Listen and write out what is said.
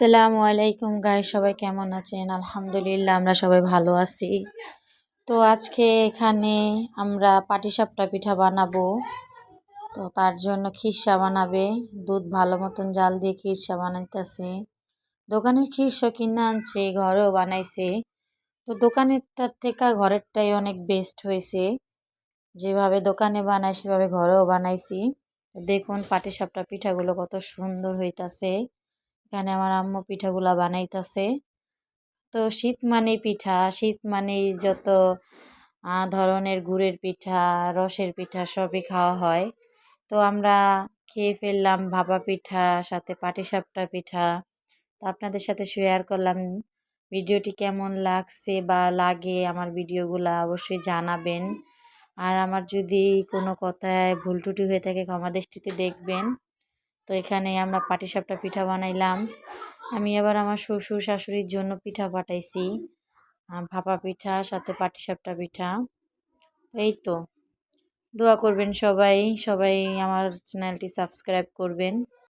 আসসালামু আলাইকুম গাই সবাই কেমন আছেন? আলহামদুলিল্লাহ, আমরা সবাই ভালো আছি। তো আজকে এখানে আমরা পাটিসাপটা পিঠা বানাবো। তো তার জন্য খিরসা বানাবে। দুধ ভালো মতন জাল দিয়ে খিরসা বানাইতেছে। দোকানের খিরসা কিনে আনছে, ঘরেও বানাইছে। তো দোকানেরটার থেকে ঘরেরটাই অনেক বেস্ট হয়েছে। যেভাবে দোকানে বানাই সেভাবে ঘরেও বানাইছি। দেখুন পাটিসাপটা পিঠাগুলো কত সুন্দর হইতাছে। এখানে আমার আম্মু পিঠাগুলা বানাইতেছে। তো শীত মানে পিঠা, শীত মানে যত ধরনের গুড়ের পিঠা, রসের পিঠা সবই খাওয়া হয়। তো আমরা খেয়ে ফেললাম ভাপা পিঠা, সাথে পাটিসাপটা পিঠা। তো আপনাদের সাথে শেয়ার করলাম, ভিডিওটি কেমন লাগছে বা লাগে আমার ভিডিওগুলো অবশ্যই জানাবেন। আর আমার যদি কোনো কথায় ভুল টুটি হয়ে থাকে ক্ষমা দৃষ্টিতে দেখবেন। তো এখানে আমরা পাটিসাপটা পিঠা বানাইলাম। আমি আবার আমার শ্বশুর শাশুড়ির জন্য পিঠা পাঠাইছি ভাপা পিঠা, সাথে পাটিসাপটা পিঠা। এই তো। দোয়া করবেন সবাই সবাই আমার চ্যানেলটি সাবস্ক্রাইব করবেন।